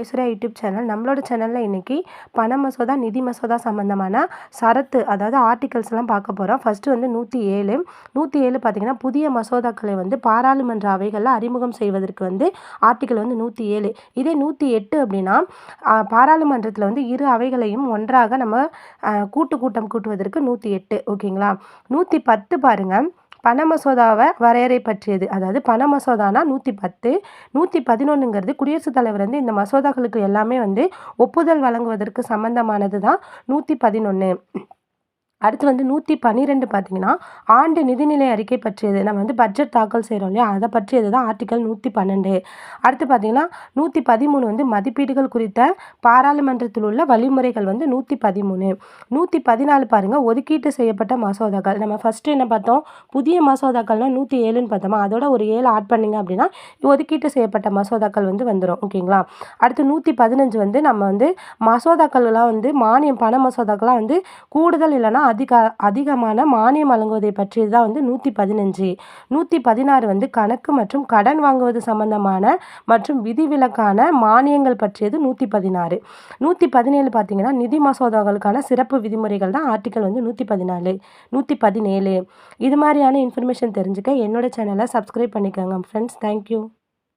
Aishwarya YouTube channel. நம்மளோட சேனலில் இன்றைக்கி பண மசோதா நிதி மசோதா சம்மந்தமான சரத்து அதாவது ஆர்டிகல்ஸ்லாம் பார்க்க போகிறோம் ஃபஸ்ட்டு வந்து நூற்றி ஏழு. நூற்றி ஏழு பார்த்திங்கன்னா புதிய மசோதாக்களை வந்து பாராளுமன்ற அவைகளில் அறிமுகம் செய்வதற்கு வந்து ஆர்டிக்கல் வந்து நூற்றி ஏழு. இதே நூற்றி எட்டு அப்படின்னா பாராளுமன்றத்தில் வந்து இரு அவைகளையும் ஒன்றாக நம்ம கூட்டு கூட்டம் கூட்டுவதற்கு நூற்றி எட்டு. ஓகேங்களா? நூற்றி பத்து பாருங்கள் பண மசோதாவை வரையறை பற்றியது அதாவது பண மசோதானா நூற்றி பத்து நூற்றி பதினொன்றுங்கிறது குடியரசுத் தலைவர் வந்து இந்த மசோதாக்களுக்கு எல்லாமே வந்து ஒப்புதல் வழங்குவதற்கு சம்மந்தமானது தான் நூற்றி பதினொன்று அடுத்து வந்து நூற்றி பன்னிரெண்டு பார்த்தீங்கன்னா ஆண்டு நிதிநிலை அறிக்கை பற்றியது. நம்ம வந்து பட்ஜெட் தாக்கல் செய்கிறோம் இல்லையா? அதை பற்றியது தான் ஆர்டிக்கல் நூற்றி பன்னெண்டு. அடுத்து பார்த்தீங்கன்னா நூற்றி பதிமூணு வந்து மதிப்பீடுகள் குறித்த பாராளுமன்றத்தில் உள்ள வழிமுறைகள் வந்து நூற்றி பதிமூணு. நூற்றி பதினாலு பாருங்கள் ஒதுக்கீட்டு செய்யப்பட்ட மசோதாக்கள். நம்ம ஃபஸ்ட்டு என்ன பார்த்தோம்? புதிய மசோதாக்கள்னால் நூற்றி ஏழுன்னு பார்த்தோமா? அதோட ஒரு ஏழு ஆட் பண்ணிங்க அப்படின்னா ஒதுக்கீட்டு செய்யப்பட்ட மசோதாக்கள் வந்து வந்துடும் ஓகேங்களா? அடுத்து நூற்றி பதினஞ்சு வந்து நம்ம வந்து மசோதாக்கள்லாம் வந்து மானியம் பண மசோதாக்கள்லாம் வந்து கூடுதல் இல்லைன்னா அதிக அதிகமான மானியம் வழங்குவதை பற்றியது தான் வந்து நூற்றி பதினஞ்சு. நூற்றி பதினாறு வந்து கணக்கு மற்றும் கடன் வாங்குவது சம்பந்தமான மற்றும் விதிவிலக்கான மானியங்கள் பற்றியது நூற்றி பதினாறு. நூற்றி பதினேழு பார்த்தீங்கன்னா நிதி மசோதாக்களுக்கான சிறப்பு விதிமுறைகள் தான் ஆர்டிக்கல் வந்து நூற்றி பதினாலு நூற்றி பதினேழு. இது மாதிரியான இன்ஃபர்மேஷன் தெரிஞ்சுக்க என்னோட சேனலை சப்ஸ்கிரைப் பண்ணிக்கோங்க ஃப்ரெண்ட்ஸ் தேங்க்யூ